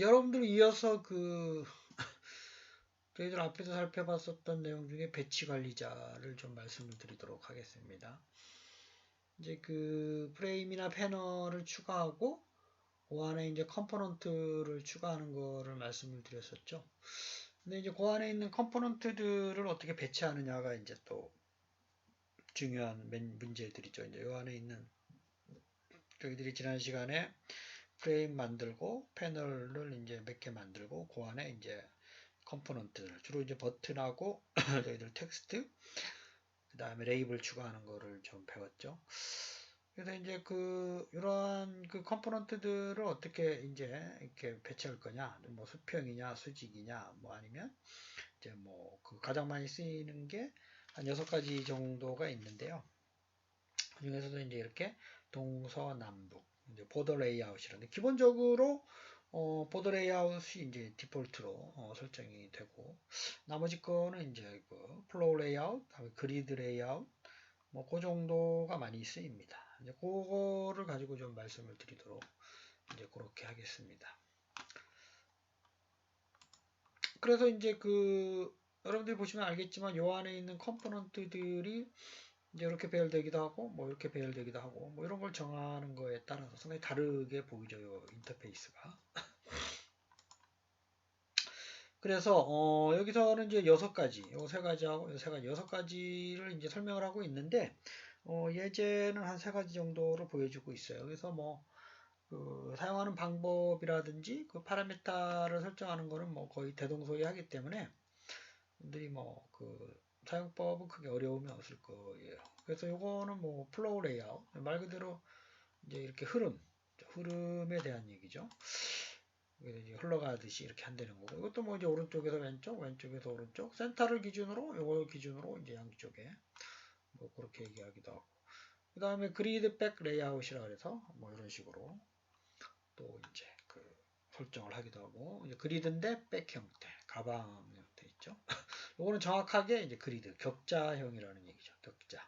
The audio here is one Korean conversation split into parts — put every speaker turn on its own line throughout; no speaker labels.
여러분들 이어서 그 저희들 앞에서 살펴봤었던 내용 중에 배치 관리자를 좀 말씀을 드리도록 하겠습니다. 이제 그 프레임이나 패널을 추가하고 그 안에 이제 컴포넌트를 추가하는 거를 말씀을 드렸었죠. 근데 이제 그 안에 있는 컴포넌트들을 어떻게 배치하느냐가 이제 또 중요한 문제들이죠. 이제 이 안에 있는 저희들이 지난 시간에 프레임 만들고 패널을 이제 몇 개 만들고 그 안에 이제 컴포넌트들 주로 이제 버튼하고 저희들 텍스트 그 다음에 레이블 추가하는 거를 좀 배웠죠. 그래서 이제 그 이러한 그 컴포넌트들을 어떻게 이제 이렇게 배치할 거냐, 뭐 수평이냐, 수직이냐, 뭐 아니면 이제 뭐 그 가장 많이 쓰이는 게 한 여섯 가지 정도가 있는데요. 그 중에서도 이제 이렇게 동서남북 이제 보더 레이아웃이라는데 기본적으로 어, 보더 레이아웃이 이제 디폴트로 어, 설정이 되고 나머지 거는 이제 그 플로우 레이아웃, 다음에 그리드 레이아웃 뭐 그 정도가 많이 쓰입니다. 이제 그거를 가지고 좀 말씀을 드리도록 이제 그렇게 하겠습니다. 그래서 이제 그 여러분들이 보시면 알겠지만 요 안에 있는 컴포넌트들이 이제 이렇게 배열되기도 하고 뭐 이렇게 배열되기도 하고 뭐 이런 걸 정하는 거에 따라서 상당히 다르게 보이죠 요 인터페이스가. 그래서 어 여기서는 이제 여섯 가지 요 세 가지하고 요세 가지 여섯 가지를 이제 설명을 하고 있는데 어 예제는 한 세 가지 정도로 보여주고 있어요. 그래서 뭐 그 사용하는 방법이라든지 그 파라미터를 설정하는 거는 뭐 거의 대동소이하기 때문에 분들이 뭐 그 사용법은 크게 어려움이 없을 거예요. 그래서 요거는 뭐 플로우 레이아웃 말 그대로 이제 이렇게 흐름 흐름에 대한 얘기죠. 이제 흘러가듯이 이렇게 한다는 거고 이것도 뭐 이제 오른쪽에서 왼쪽 왼쪽에서 오른쪽 센터를 기준으로 요거 기준으로 이제 양쪽에 뭐 그렇게 얘기하기도 하고 그 다음에 그리드 백 레이아웃이라 그래서 뭐 이런 식으로 또 이제 그 설정을 하기도 하고 이제 그리드인데 백 형태 가방 형태 있죠. 요거는 정확하게 이제 그리드 격자형이라는 얘기죠. 격자.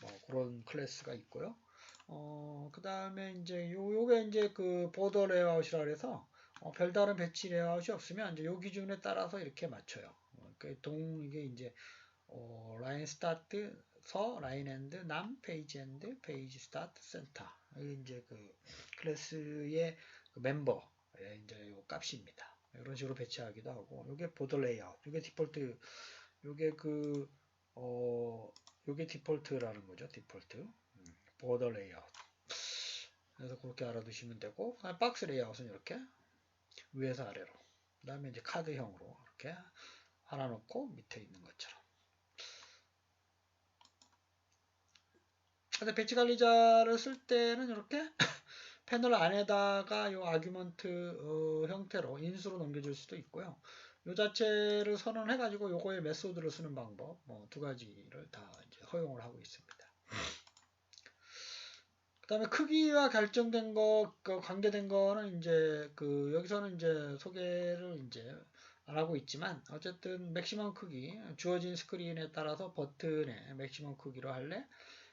뭐 그런 클래스가 있고요. 어, 그 다음에 이제 요, 요게 이제 그 보더 레이아웃이라 그래서 어, 별다른 배치 레이아웃이 없으면 이제 요 기준에 따라서 이렇게 맞춰요. 어, 그 동, 이게 이제 어, 라인 스타트, 서, 라인 엔드, 남, 페이지 엔드, 페이지 스타트, 센터. 이게 이제 그 클래스의 그 멤버의 이제 요 값입니다. 이런 식으로 배치하기도 하고 요게 보더 레이아웃 요게 디폴트 요게 그 어, 요게 디폴트라는 거죠 디폴트. 음, 보더 레이아웃. 그래서 그렇게 알아두시면 되고 박스 레이아웃은 이렇게 위에서 아래로 그 다음에 이제 카드형으로 이렇게 하나 놓고 밑에 있는 것처럼. 근데 배치 관리자를 쓸 때는 이렇게 패널 안에다가 요 아규먼트 어, 형태로 인수로 넘겨줄 수도 있고요. 요 자체를 선언해 가지고 요거의 메소드를 쓰는 방법 뭐 두 가지를 다 허용을 하고 있습니다. 그 다음에 크기와 결정된 거, 그 관계된 거는 이제 그 여기서는 이제 소개를 이제 안 하고 있지만 어쨌든 맥시멈 크기 주어진 스크린에 따라서 버튼의 맥시멈 크기로 할래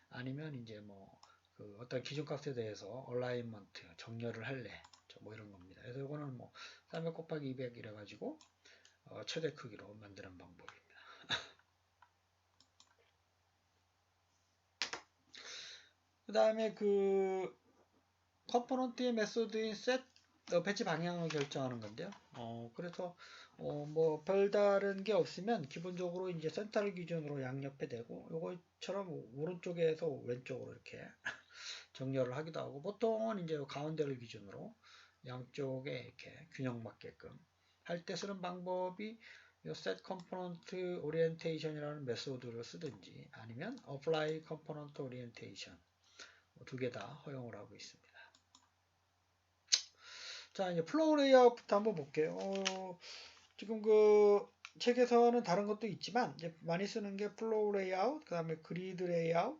아니면 이제 뭐 그 어떤 기준값에 대해서 얼라인먼트 정렬을 할래 뭐 이런 겁니다. 그래서 이거는 뭐 300 곱하기 200 이래 가지고 어 최대 크기로 만드는 방법입니다. 그 다음에 그 컴포넌트의 메소드인 셋 어, 배치 방향을 결정하는 건데요. 어, 그래서 어, 뭐 별다른 게 없으면 기본적으로 이제 센터를 기준으로 양옆에 대고 요거처럼 오른쪽에서 왼쪽으로 이렇게 정렬을 하기도 하고 보통은 이제 가운데를 기준으로 양쪽에 이렇게 균형 맞게끔 할 때 쓰는 방법이 요 set component orientation이라는 메소드를 쓰든지 아니면 apply component orientation 뭐 두개 다 허용을 하고 있습니다. 자, 이제 플로우 레이아웃부터 한번 볼게요. 어, 지금 그 책에서는 다른 것도 있지만 많이 쓰는 게 플로우 레이아웃, 그 다음에 그리드 레이아웃,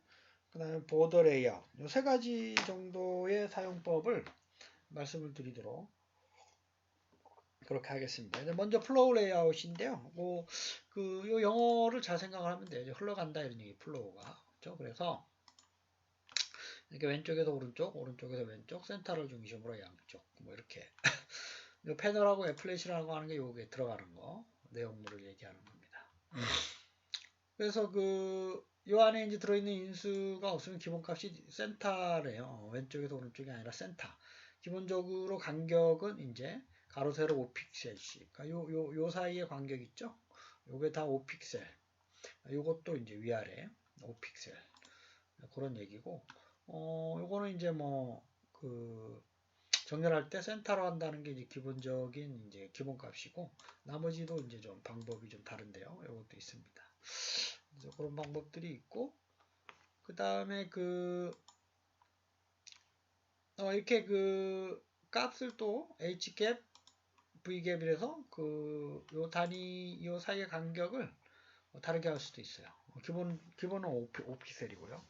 그 다음에 보더 레이아웃 이 세 가지 정도의 사용법을 말씀을 드리도록 그렇게 하겠습니다. 먼저 플로우 레이아웃인데요. 뭐, 그, 요 영어를 잘 생각을 하면 돼요. 흘러간다 이런 얘기, 플로우가. 그렇죠? 그래서, 이렇게 왼쪽에서 오른쪽, 오른쪽에서 왼쪽, 센터를 중심으로 양쪽, 뭐 이렇게 요 패널하고 애플렛이라고 하는 게 요게 들어가는 거 내용물을 얘기하는 겁니다. 그래서 그 요 안에 이제 들어있는 인수가 없으면 기본값이 센터래요. 어, 왼쪽에서 오른쪽이 아니라 센터. 기본적으로 간격은 이제 가로 세로 5픽셀씩. 그러니까 요, 요, 요 사이의 간격 있죠? 요게 다 5픽셀. 요것도 이제 위아래 5픽셀. 그런 얘기고, 어, 요거는 이제 뭐, 그, 정렬할 때 센터로 한다는 게 이제 기본적인 이제 기본값이고, 나머지도 이제 좀 방법이 좀 다른데요. 요것도 있습니다. 그래서 그런 방법들이 있고, 그 다음에 그, 어, 이렇게 그 값을 또 hgap, vgap이라서 그 요 단위 요 사이의 간격을 뭐 다르게 할 수도 있어요. 어, 기본 기본은 5, 5픽셀이고요.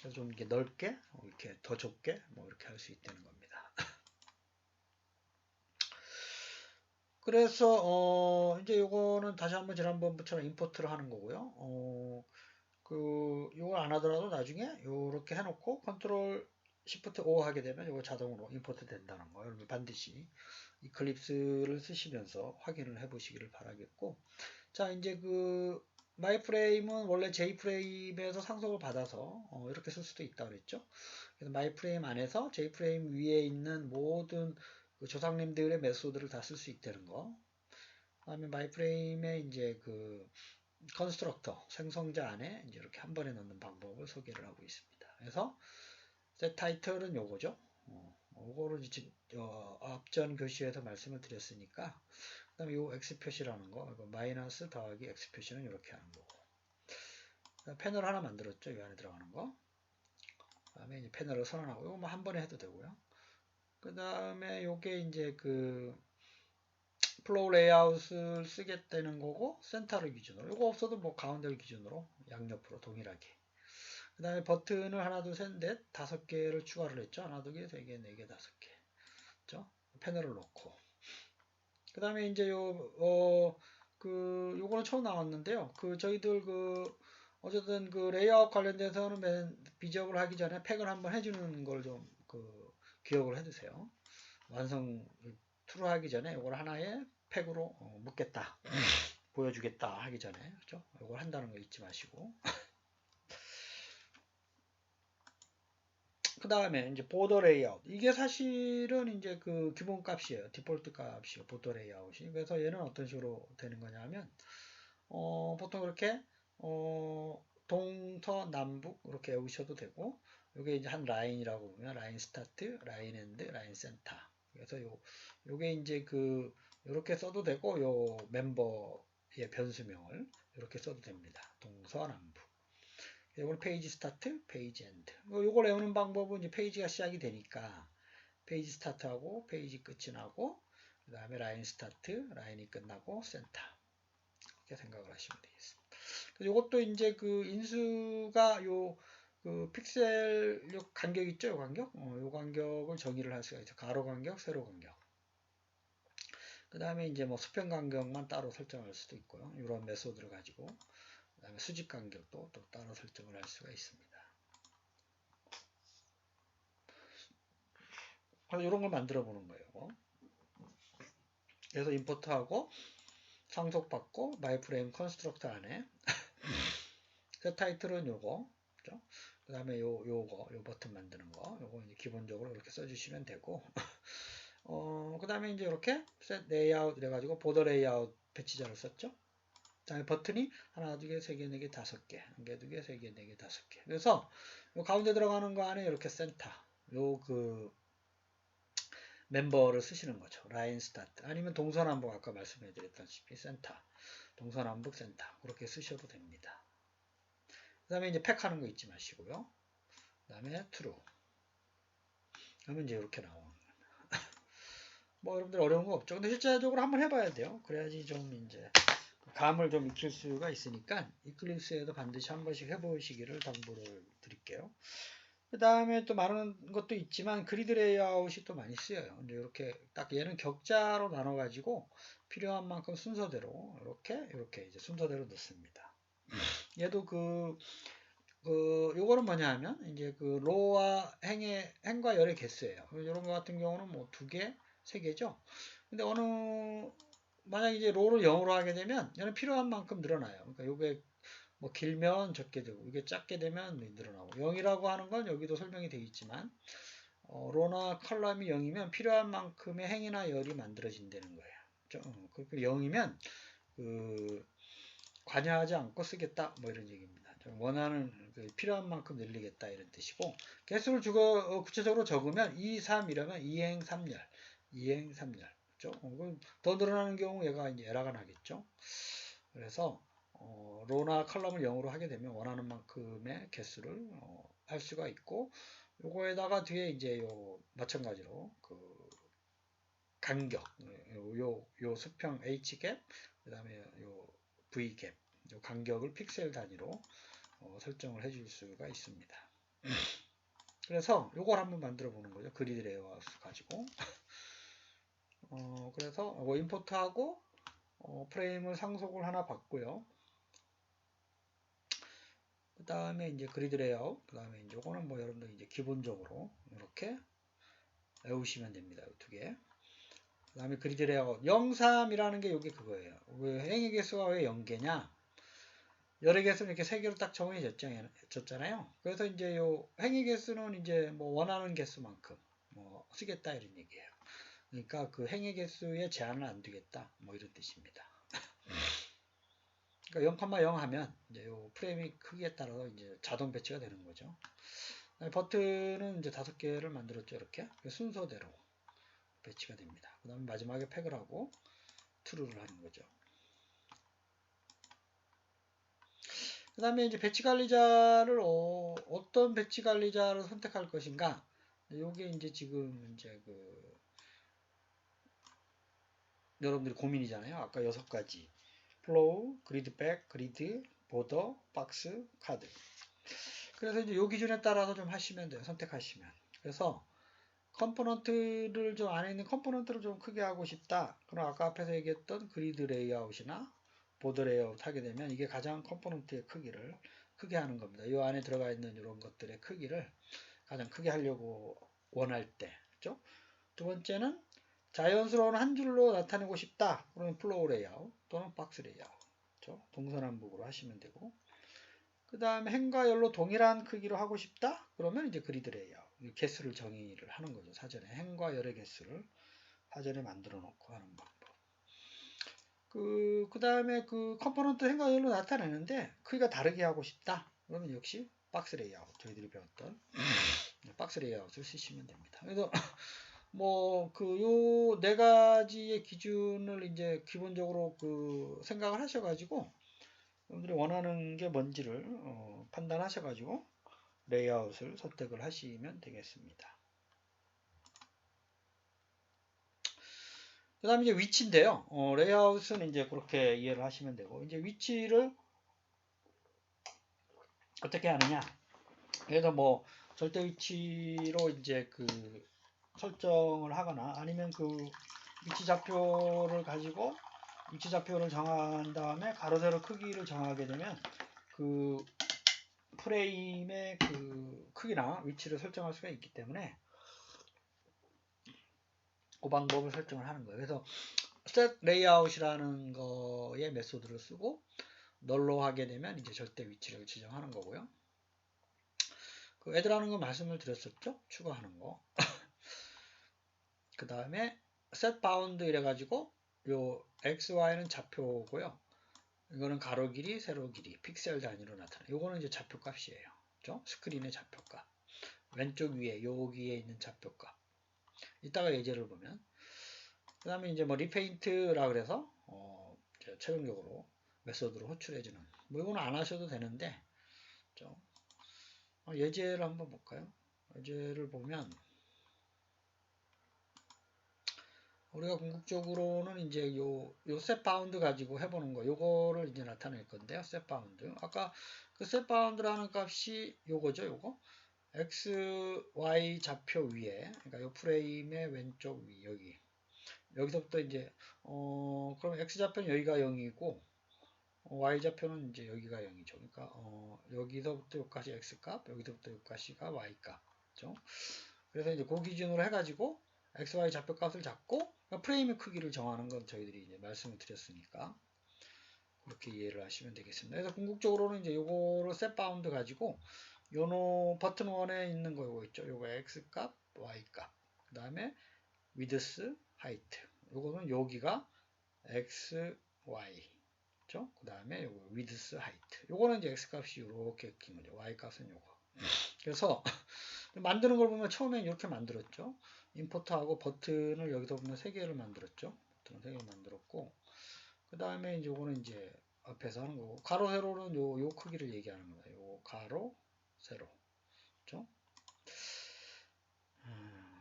그래서 좀 이렇게 넓게, 어, 이렇게 더 좁게 뭐 이렇게 할 수 있다는 겁니다. 그래서 어 이제 요거는 다시 한번 지난번부처럼 임포트를 하는 거고요. 어, 그 요걸 안 하더라도 나중에 요렇게 해놓고 컨트롤 시프트 O 하게 되면 이거 자동으로 임포트 된다는 거 여러분 반드시 이클립스를 쓰시면서 확인을 해 보시기를 바라겠고. 자 이제 그 마이 프레임은 원래 J프레임에서 상속을 받아서 어, 이렇게 쓸 수도 있다 그랬죠? 그래서 마이 프레임 안에서 J프레임 위에 있는 모든 그 조상님들의 메소드를 다 쓸 수 있다는 거 그다음에 마이프레임에 이제 그 컨스트럭터 생성자 안에 이제 이렇게 한 번에 넣는 방법을 소개를 하고 있습니다 그래서 셋 타이틀은 요거죠. 어, 요거를 이제 어, 앞전 교시에서 말씀을 드렸으니까 그 다음에 요 x 표시라는 거 이거 마이너스 더하기 x 표시는 이렇게 하는 거고 패널 하나 만들었죠. 이 안에 들어가는 거. 그 다음에 이제 패널을 선언하고 이거 뭐 한 번에 해도 되고요. 그 다음에 요게 이제 그 플로우 레이아웃을 쓰겠다는 거고 센터를 기준으로 이거 없어도 뭐 가운데를 기준으로 양옆으로 동일하게 그 다음에 버튼을 하나, 둘, 셋, 넷, 다섯 개를 추가를 했죠. 하나, 두 개, 세 개, 네 개, 다섯 개. 그죠? 패널을 놓고. 그 다음에 이제 요, 어, 그, 요거는 처음 나왔는데요. 그, 저희들 그, 어쨌든 그 레이아웃 관련돼서는 맨 비적을 하기 전에 팩을 한번 해주는 걸좀 그, 기억을 해두세요. 완성, 투로 하기 전에 요걸 하나의 팩으로 어, 묶겠다. 보여주겠다 하기 전에. 그죠? 요걸 한다는 거 잊지 마시고. 그 다음에 이제 보더 레이아웃 이게 사실은 이제 그 기본 값이에요 디폴트 값이에요 보더 레이아웃이 그래서 얘는 어떤 식으로 되는 거냐면 어, 보통 이렇게 어, 동서남북 이렇게 외우셔도 되고 이게 이제 한 라인이라고 보면 라인 스타트 라인 엔드 라인 센터 그래서 요 요게 이제 그 이렇게 써도 되고 요 멤버의 변수명을 이렇게 써도 됩니다 동서남북 이걸 페이지 스타트, 페이지 엔드. 이걸 외우는 방법은 이제 페이지가 시작이 되니까 페이지 스타트하고 페이지 끝이 나고 그 다음에 라인 스타트, 라인이 끝나고 센터 이렇게 생각을 하시면 되겠습니다. 이것도 이제 그 인수가 요 그 픽셀 요 간격 있죠, 요 간격. 어, 요 간격을 정의를 할 수가 있죠. 가로 간격, 세로 간격. 그 다음에 이제 뭐 수평 간격만 따로 설정할 수도 있고요. 이런 메소드를 가지고 그 다음에 수직 간격도 또 따로 설정을 할 수가 있습니다. 이런 걸 만들어 보는 거예요. 그래서 임포트하고 상속받고 마이프레임 컨스트럭터 안에 그 타이틀은 요거 그 다음에 요, 요거 요 버튼 만드는 거 요거 이제 기본적으로 이렇게 써주시면 되고 어, 그 다음에 이제 이렇게 셋 레이아웃 이래가지고 보더 레이아웃 배치자를 썼죠 다음에 버튼이 하나, 두 개, 세 개, 네 개, 다섯 개, 한 개, 두 개, 세 개, 네 개, 다섯 개. 그래서 요 가운데 들어가는 거 안에 이렇게 센터, 요 그 멤버를 쓰시는 거죠. 라인 스타트 아니면 동서남북 아까 말씀해 드렸다시피 센터, 동서남북 센터 그렇게 쓰셔도 됩니다. 그 다음에 이제 팩 하는 거 잊지 마시고요. 그 다음에 true. 그러면 이제 이렇게 나오는 겁니다. 뭐 여러분들 어려운 거 없죠. 근데 실제적으로 한번 해봐야 돼요. 그래야지 좀 이제 감을 좀 익힐 수가 있으니까 이클립스에도 반드시 한 번씩 해보시기를 당부를 드릴게요. 그 다음에 또 많은 것도 있지만 그리드 레이아웃이 또 많이 쓰여요. 이제 이렇게 딱 얘는 격자로 나눠가지고 필요한 만큼 순서대로 이렇게 이렇게 이제 순서대로 넣습니다. 얘도 그, 그 요거는 뭐냐 하면 이제 그 로와 행의 행과 열의 개수예요. 이런 거 같은 경우는 뭐 두 개, 세 개죠. 근데 어느 만약 이제 로를 0으로 하게 되면 얘는 필요한 만큼 늘어나요. 그러니까 요게 뭐 길면 적게 되고 이게 작게 되면 늘어나고 0이라고 하는 건 여기도 설명이 되어 있지만 어, 로나 컬럼이 0이면 필요한 만큼의 행이나 열이 만들어진다는 거예요. 좀, 그 0이면 그 관여하지 않고 쓰겠다 뭐 이런 얘기입니다. 좀 원하는 그 필요한 만큼 늘리겠다 이런 뜻이고 개수를 주거 어, 구체적으로 적으면 2, 3 이러면 2행 3열, 2행 3열. 그렇죠? 어, 더 늘어나는 경우 얘가 이제 에러가 나겠죠. 그래서 어, 로나 컬럼을 0으로 하게 되면 원하는 만큼의 개수를 어, 할 수가 있고 요거에다가 뒤에 이제 요 마찬가지로 그 간격 요, 요 수평 H갭 그 다음에 요 V갭 요 간격을 픽셀 단위로 어, 설정을 해줄 수가 있습니다. 그래서 요걸 한번 만들어 보는 거죠. 그리드 레이아웃 가지고 어, 그래서 이거 임포트하고 어, 프레임을 상속을 하나 받고요. 그 다음에 이제 그리드 레이아웃, 그 다음에 이제 요거는 뭐 여러분들 이제 기본적으로 이렇게 외우시면 됩니다. 두 개. 그 다음에 그리드 레이아웃 03이라는 게 여기 그거예요. 왜 행위 개수가 왜 0개냐? 여러 개수는 이렇게 세 개로 딱 정해졌잖아요. 그래서 이제 요 행위 개수는 이제 뭐 원하는 개수만큼 뭐 쓰겠다 이런 얘기예요. 그러니까 그 행위 개수에 제한을 안 두겠다. 뭐 이런 뜻입니다. 그러니까 0,0 하면 이제 요 프레임이 크기에 따라서 이제 자동 배치가 되는 거죠. 버튼은 이제 다섯 개를 만들었죠. 이렇게 순서대로 배치가 됩니다. 그 다음에 마지막에 팩을 하고 트루를 하는 거죠. 그 다음에 이제 배치 관리자를 어, 떤 배치 관리자를 선택할 것인가 요게 이제 지금 이제 그 여러분들이 고민이잖아요. 아까 여섯 가지 플로우, 그리드백, 그리드, 보더, 박스, 카드. 그래서 이제 요 기준에 따라서 좀 하시면 돼요. 선택하시면. 그래서 컴포넌트를 좀 안에 있는 컴포넌트를 좀 크게 하고 싶다. 그럼 아까 앞에서 얘기했던 그리드 레이아웃이나 보드 레이아웃 하게 되면 이게 가장 컴포넌트의 크기를 크게 하는 겁니다. 이 안에 들어가 있는 이런 것들의 크기를 가장 크게 하려고 원할 때. 그렇죠? 두 번째는 자연스러운 한 줄로 나타내고 싶다. 그러면 플로우 레이아웃 또는 박스 레이아웃. 그렇죠? 동서남북으로 하시면 되고. 그 다음에 행과 열로 동일한 크기로 하고 싶다. 그러면 이제 그리드 레이아웃. 개수를 정의를 하는 거죠. 사전에 행과 열의 개수를 사전에 만들어 놓고 하는 방법. 그, 그 다음에 그 컴포넌트 행과 열로 나타내는데 크기가 다르게 하고 싶다. 그러면 역시 박스 레이아웃. 저희들이 배웠던 박스 레이아웃을 쓰시면 됩니다. 그래서 뭐 그 요 네 가지의 기준을 이제 기본적으로 그 생각을 하셔가지고 여러분들이 원하는 게 뭔지를 어 판단하셔가지고 레이아웃을 선택을 하시면 되겠습니다. 그 다음에 이제 위치인데요. 어, 레이아웃은 이제 그렇게 이해를 하시면 되고, 이제 위치를 어떻게 하느냐. 그래서 뭐, 절대 위치로 이제 그 설정을 하거나 아니면 그 위치 좌표를 가지고 위치 좌표를 정한 다음에 가로 세로 크기를 정하게 되면 그 프레임의 그 크기나 위치를 설정할 수가 있기 때문에 그 방법을 설정을 하는 거예요. 그래서 set layout이라는 거의 메소드를 쓰고 널로 하게 되면 이제 절대 위치를 지정하는 거고요. 그 애들하는 거 말씀을 드렸었죠? 추가하는 거. 그 다음에 set bound 이래가지고 요 x, y는 좌표고요. 이거는 가로 길이, 세로 길이, 픽셀 단위로 나타나. 요거는 이제 좌표 값이에요. 그죠? 스크린의 좌표 값. 왼쪽 위에 여기에 있는 좌표 값. 이따가 예제를 보면 그 다음에 이제 뭐 리페인트라 그래서 어 최종적으로 메소드로 호출해주는 뭐 이거는 안 하셔도 되는데 좀 어, 예제를 한번 볼까요? 예제를 보면 우리가 궁극적으로는 이제 요, 요 셋 바운드 가지고 해보는 거, 요거를 이제 나타낼 건데요. 셋 바운드. 아까 그 셋 바운드라는 값이 요거죠, 요거. x, y 좌표 위에, 그러니까 요 프레임의 왼쪽 위, 여기. 여기서부터 이제, 어, 그럼 x 좌표는 여기가 0이고, 어, y 좌표는 이제 여기가 0이죠. 그러니까, 어, 여기서부터 여기까지 x 값, 여기서부터 여기까지가 y 값. 그죠? 그래서 이제 그 기준으로 해가지고, XY 좌표 값을 잡고 그러니까 프레임의 크기를 정하는 건 저희들이 이제 말씀을 드렸으니까 그렇게 이해를 하시면 되겠습니다. 그래서 궁극적으로는 이제 요거를 셋 바운드 가지고 요노 버튼 1에 있는 거 요거 있죠. 요거 X 값, Y 값. 그 다음에 width, height. 요거는 여기가 X, Y. 그 다음에 요거 width, height. 요거는 이제 X 값이 요렇게 긴 거죠. Y 값은 요거. 그래서 만드는 걸 보면 처음엔 이렇게 만들었죠. 임포트하고 버튼을 여기서 보면 세 개를 만들었죠. 버튼을 세 개를 만들었고 그 다음에 이제 요거는 이제 앞에서 하는 거고 가로 세로는 요, 요 크기를 얘기하는 겁니다. 요 가로 세로 그죠?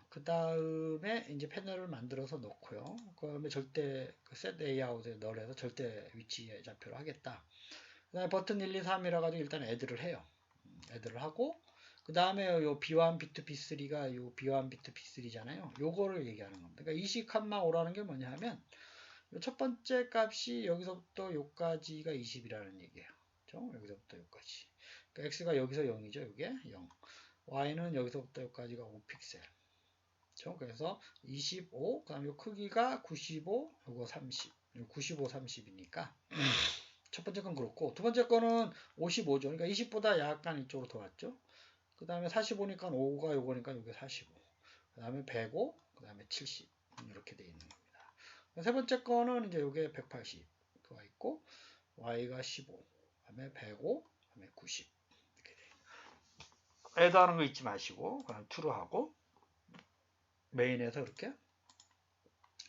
그 다음에 이제 패널을 만들어서 넣고요. 그 다음에 절대 그 셋 레이아웃에 넣어서 절대 위치에 좌표를 하겠다. 그 다음에 버튼 1, 2, 3이라 가지고 일단 애들을 해요. 애들을 하고 그 다음에 요 B1, B2, B3가 요 B1, B2, B3잖아요. 요거를 얘기하는 겁니다. 그러니까 20, 5라는 게 뭐냐 하면 첫 번째 값이 여기서부터 여기까지가 20이라는 얘기예요. 그렇죠? 여기서부터 여기까지. 그러니까 x가 여기서 0이죠. 이게 0. y는 여기서부터 여기까지가 5픽셀. 그렇죠? 그래서 25, 그다음 요 크기가 95, 요거 30. 95, 30이니까 첫 번째 건 그렇고 두 번째 거는 55죠. 그러니까 20보다 약간 이쪽으로 더 왔죠. 그 다음에 45니까 5가 요거니까 요게 45. 그 다음에 105, 그 다음에 70 이렇게 돼 있는 겁니다. 세 번째 거는 이제 요게 180가 있고 y가 15, 그 다음에 105, 그 다음에 90 이렇게 돼요. 애도 하는 거 잊지 마시고 그냥 true로 하고 메인에서 이렇게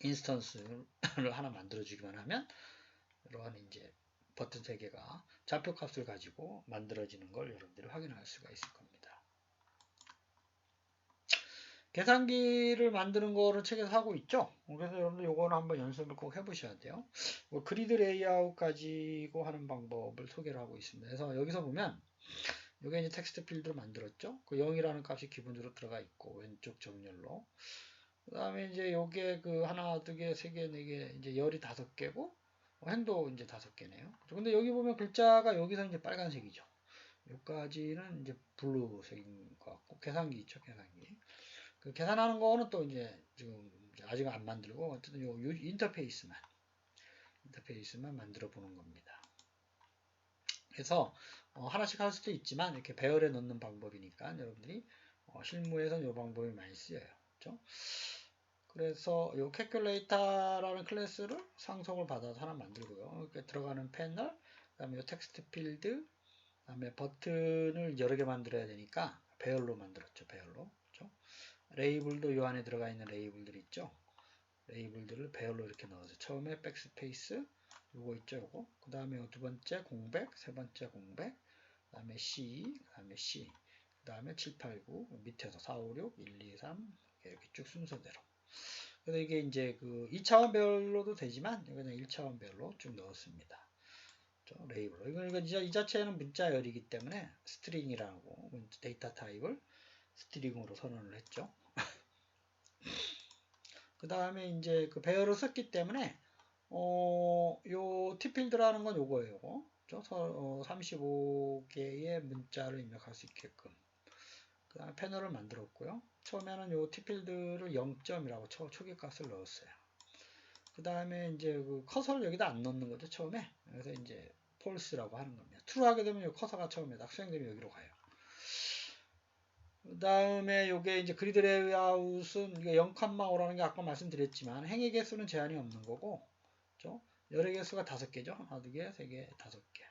인스턴스를 하나 만들어 주기만 하면 이러한 이제 버튼 세 개가 좌표 값을 가지고 만들어지는 걸 여러분들이 확인할 수가 있을 겁니다. 계산기를 만드는 거를 책에서 하고 있죠. 그래서 여러분들 요거는 한번 연습을 꼭 해보셔야 돼요. 뭐 그리드 레이아웃 가지고 하는 방법을 소개를 하고 있습니다. 그래서 여기서 보면 요게 이제 텍스트 필드를 만들었죠. 그 0이라는 값이 기본적으로 들어가 있고 왼쪽 정렬로 그 다음에 이제 요게 그 하나, 두 개, 세 개, 네 개, 이제 열이 다섯 개고 행도 이제 다섯 개네요. 근데 여기 보면 글자가 여기서 이제 빨간색이죠. 여기까지는 이제 블루색인 것 같고 계산기 있죠, 계산기. 그 계산하는 거는 또 이제 지금 아직 안 만들고 어쨌든 요 인터페이스만 인터페이스만 만들어 보는 겁니다. 그래서 어 하나씩 할 수도 있지만 이렇게 배열에 넣는 방법이니까 여러분들이 어 실무에서는 이 방법이 많이 쓰여요. 그렇죠? 그래서 요 calculator라는 클래스를 상속을 받아서 하나 만들고요. 이렇게 들어가는 패널, 그다음에 요 텍스트 필드, 그다음에 버튼을 여러 개 만들어야 되니까 배열로 만들었죠. 배열로. 레이블도 이 안에 들어가 있는 레이블들 있죠. 레이블들을 배열로 이렇게 넣어서 처음에 백스페이스 요거 있죠 요거? 그 다음에 두 번째 공백 세 번째 공백 그 다음에 C 그 다음에 C 그 다음에 7, 8, 9 밑에서 4, 5, 6 1, 2, 3 이렇게 쭉 순서대로. 그래서 이게 이제 그 2차원 배열로도 되지만 그냥 1차원 배열로 쭉 넣었습니다. 레이블로. 이건 이거 이 자체는 문자열이기 때문에 스트링이라고 데이터 타입을 스트링으로 선언을 했죠 그 다음에 이제 그 배열을 썼기 때문에 어, 요 티필드라는 건 요거예요. 요거. 어, 35개의 문자를 입력할 수 있게끔. 그 다음에 패널을 만들었고요. 처음에는 요 티필드를 0점이라고 초, 초기 값을 넣었어요. 그 다음에 이제 그 커서를 여기다 안 넣는 거죠. 처음에. 그래서 이제 폴스라고 하는 겁니다. 트루 하게 되면 요 커서가 처음에 딱 수행되면 여기로 가요. 그 다음에 요게 이제 그리드 레이아웃은 0,5라는 게 아까 말씀드렸지만 행의 개수는 제한이 없는 거고 그죠? 열의 개수가 다섯 개죠. 하나, 두 개, 세 개, 다섯 개.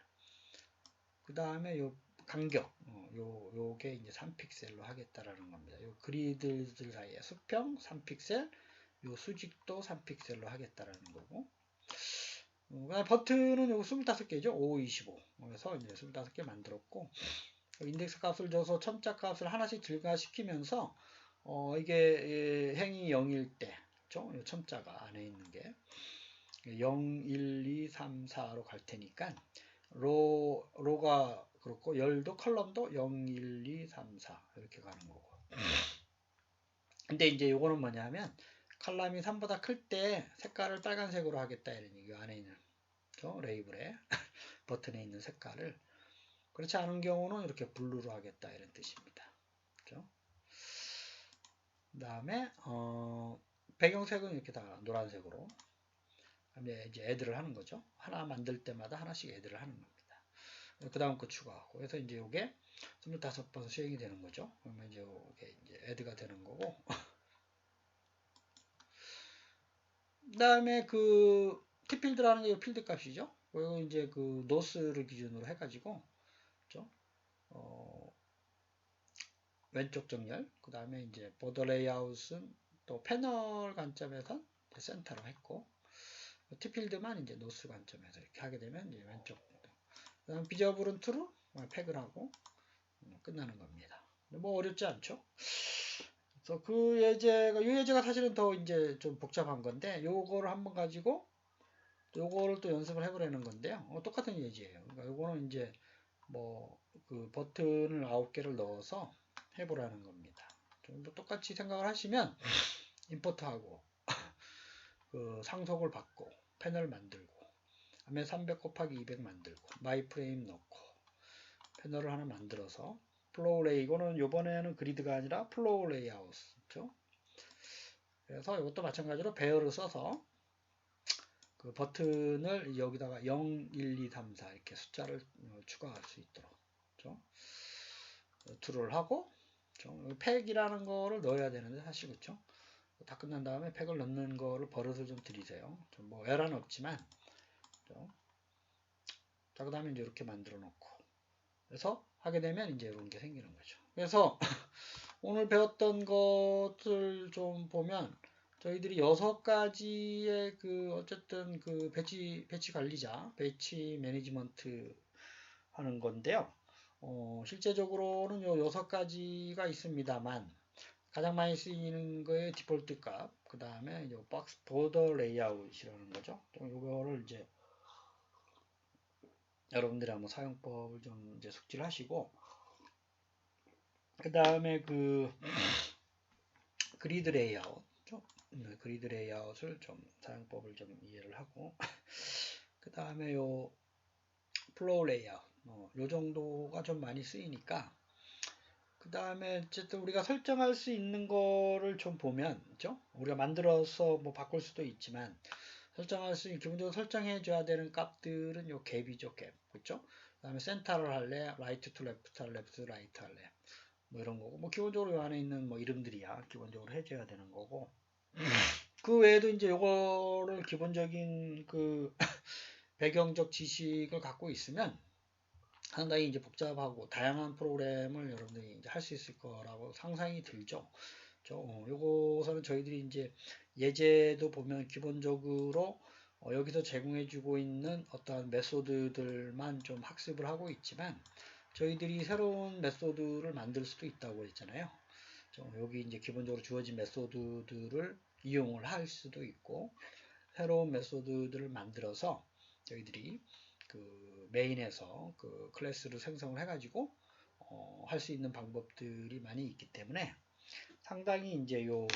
그 다음에 요 간격, 어, 요, 요게 이제 3픽셀로 하겠다라는 겁니다. 요 그리드들 사이에 수평 3픽셀, 요 수직도 3픽셀로 하겠다라는 거고. 어, 버튼은 요거 25개죠. 5, 25. 그래서 이제 25개 만들었고, 인덱스 값을 줘서 첨자 값을 하나씩 증가시키면서 어, 이게 예, 행이 0일 때? 첨자가 안에 있는 게 0, 1, 2, 3, 4로 갈 테니까 로, 로가 그렇고 열도 컬럼도 0, 1, 2, 3, 4 이렇게 가는 거고 근데 이제 요거는 뭐냐면 칼럼이 3보다 클 때 색깔을 빨간색으로 하겠다 이런 얘기 안에 있는? 레이블에 버튼에 있는 색깔을 그렇지 않은 경우는 이렇게 블루로 하겠다 이런 뜻입니다. 그렇죠? 그 다음에 어, 배경색은 이렇게 다 노란색으로 이제 애들을 하는 거죠. 하나 만들 때마다 하나씩 애들을 하는 겁니다. 그 다음 거 추가하고 그래서 이제 요게 25번 수행이 되는 거죠. 그러면 이제 요게 이제 애드가 되는 거고 그 다음에 그 티필드라는 게 필드 값이죠. 그리고 이제 그 노스를 기준으로 해가지고? 어, 왼쪽 정렬 그 다음에 이제 보더 레이아웃은 또 패널 관점에서 센터로 했고 티필드만 이제 노스 관점에서 이렇게 하게 되면 이제 왼쪽 그 다음 비저블은 트루 팩을 하고 음, 끝나는 겁니다. 뭐 어렵지 않죠? 그래서 그 예제가 이 예제가 사실은 더 이제 좀 복잡한 건데 요거를 한번 가지고 요거를 또 연습을 해보려는 건데요. 어, 똑같은 예제예요. 그러니까 요거는 이제 뭐 그 버튼을 9개를 넣어서 해보라는 겁니다. 좀뭐 똑같이 생각을 하시면 임포트하고 그 상속을 받고 패널 만들고 다음에 300 곱하기 200 만들고 마이 프레임 넣고 패널을 하나 만들어서 플로우 레이 이거는 요번에는 그리드가 아니라 플로우 레이아웃이죠. 그래서 이것도 마찬가지로 배열을 써서 그 버튼을 여기다가 0, 1, 2, 3, 4 이렇게 숫자를 어, 추가할 수 있도록 그렇죠? 툴을 하고? 팩이라는 거를 넣어야 되는데 사실 그렇죠? 다 끝난 다음에 팩을 넣는 거를 버릇을 좀 들이세요. 좀뭐 에러는 없지만 그렇죠? 자, 그 다음에 이제 이렇게 만들어 놓고 그래서 하게 되면 이제 이런 게 생기는 거죠. 그래서 오늘 배웠던 것을 좀 보면 저희들이 여섯 가지의 그 어쨌든 그 배치 배치 관리자, 배치 매니지먼트 하는 건데요. 어, 실제적으로는 요 여섯 가지가 있습니다만 가장 많이 쓰이는 거에 디폴트 값, 그 다음에 요 박스 보더 레이아웃이라는 거죠. 요거를 이제 여러분들이 한번 사용법을 좀 이제 숙지를 하시고 그 다음에 그 그리드 레이아웃 네, 그리드 레이아웃을 좀 사용법을 좀 이해를 하고 그 다음에 요 플로우 레이아웃 어, 요 정도가 좀 많이 쓰이니까 그 다음에 어쨌든 우리가 설정할 수 있는 거를 좀 보면 그죠? 우리가 만들어서 뭐 바꿀 수도 있지만 설정할 수 있는 기본적으로 설정해 줘야 되는 값들은 요 갭이죠 갭. 그죠? 그 다음에 센터를 할래? 라이트 투 레프트 할래? 레프트 라이트 할래? 뭐 이런 거고. 뭐 기본적으로 요 안에 있는 뭐 이름들이야. 기본적으로 해줘야 되는 거고. 그 외에도 이제 요거를 기본적인 그 배경적 지식을 갖고 있으면 상당히 이제 복잡하고 다양한 프로그램을 여러분들이 이제 할 수 있을 거라고 상상이 들죠. 어, 요거서는 저희들이 이제 예제도 보면 기본적으로 어, 여기서 제공해주고 있는 어떠한 메소드들만 좀 학습을 하고 있지만 저희들이 새로운 메소드를 만들 수도 있다고 했잖아요. 여기 이제 기본적으로 주어진 메소드들을 이용을 할 수도 있고 새로운 메소드들을 만들어서 저희들이 그 메인에서 그 클래스를 생성을 해가지고 어, 할 수 있는 방법들이 많이 있기 때문에 상당히 이제 요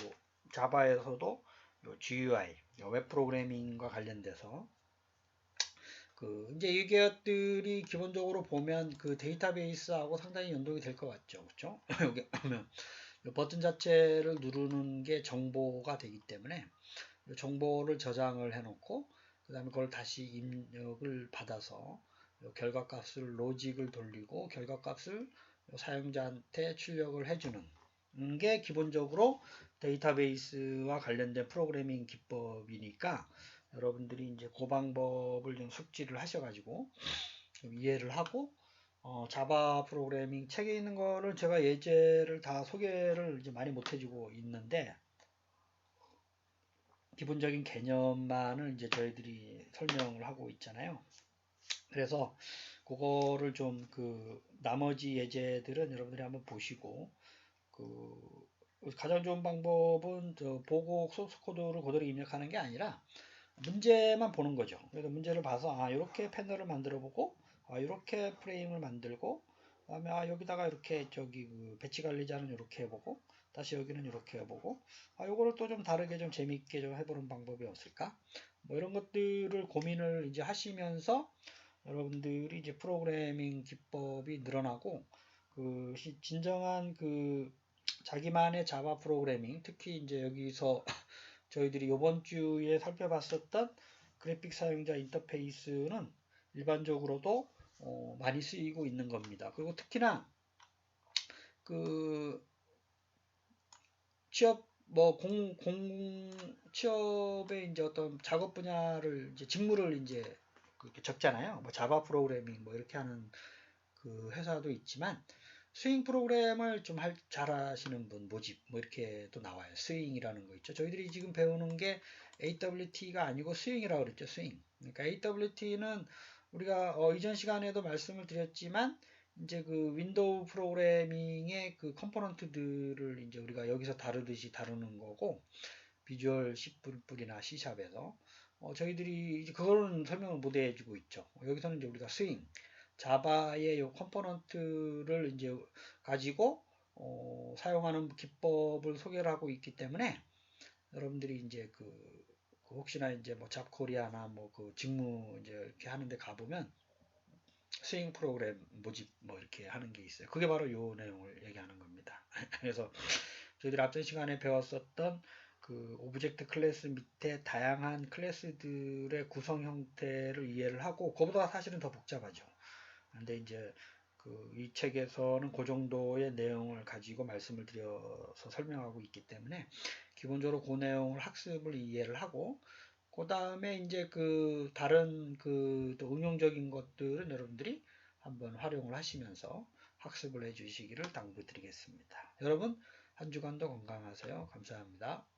자바에서도 요 GUI, 요 웹 프로그래밍과 관련돼서 그 이제 이 것들이 기본적으로 보면 그 데이터베이스하고 상당히 연동이 될 것 같죠, 그렇죠? 여기 보면 버튼 자체를 누르는 게 정보가 되기 때문에 정보를 저장을 해놓고 그 다음에 그걸 다시 입력을 받아서 결과값을 로직을 돌리고 결과값을 사용자한테 출력을 해주는 게 기본적으로 데이터베이스와 관련된 프로그래밍 기법이니까 여러분들이 이제 그 방법을 좀 숙지를 하셔가지고 좀 이해를 하고 어, 자바 프로그래밍 책에 있는 거를 제가 예제를 다 소개를 이제 많이 못 해주고 있는데 기본적인 개념만을 이제 저희들이 설명을 하고 있잖아요. 그래서 그거를 좀 그 나머지 예제들은 여러분들이 한번 보시고 그 가장 좋은 방법은 저 보고 소스 코드를 그대로 입력하는 게 아니라 문제만 보는 거죠. 그래서 문제를 봐서 아 이렇게 패널을 만들어 보고 아 이렇게 프레임을 만들고 그다음에 아 여기다가 이렇게 저기 그 배치 관리자는 이렇게 해보고 다시 여기는 이렇게 해보고 아 요거를 또 좀 다르게 좀 재밌게 좀 해보는 방법이 없을까 뭐 이런 것들을 고민을 이제 하시면서 여러분들이 이제 프로그래밍 기법이 늘어나고 그 진정한 그 자기만의 자바 프로그래밍 특히 이제 여기서 저희들이 이번 주에 살펴봤었던 그래픽 사용자 인터페이스는 일반적으로도 어, 많이 쓰이고 있는 겁니다. 그리고 특히나 그 취업 뭐 공 공 취업의 이제 어떤 작업 분야를 이제 직무를 이제 그렇게 적잖아요. 뭐 자바 프로그래밍 뭐 이렇게 하는 그 회사도 있지만 스윙 프로그램을 좀 할, 잘하시는 분 모집 뭐 이렇게 또 나와요. 스윙이라는 거 있죠. 저희들이 지금 배우는 게 AWT가 아니고 스윙이라고 그랬죠. 스윙. 그러니까 AWT는 우리가 어, 이전 시간에도 말씀을 드렸지만 이제 그 윈도우 프로그래밍의 그 컴포넌트들을 이제 우리가 여기서 다루듯이 다루는 거고 비주얼 C++ 이나 C샵에서 어, 저희들이 이제 그거는 설명을 못 해주고 있죠. 여기서는 이제 우리가 스윙, 자바의 요 컴포넌트를 이제 가지고 어, 사용하는 기법을 소개를 하고 있기 때문에 여러분들이 이제 그, 그 혹시나 이제 뭐 잡코리아나 뭐 그 직무 이제 이렇게 하는데 가보면 스윙 프로그램 모집 뭐 이렇게 하는 게 있어요. 그게 바로 요 내용을 얘기하는 겁니다. 그래서 저희들이 앞전 시간에 배웠었던 그 오브젝트 클래스 밑에 다양한 클래스들의 구성 형태를 이해를 하고 그보다 사실은 더 복잡하죠. 근데 이제 그 이 책에서는 그 정도의 내용을 가지고 말씀을 드려서 설명하고 있기 때문에 기본적으로 그 내용을 학습을 이해를 하고 그 다음에 이제 그 다른 그또 응용적인 것들은 여러분들이 한번 활용을 하시면서 학습을 해 주시기를 당부드리겠습니다. 여러분 한 주간도 건강하세요. 감사합니다.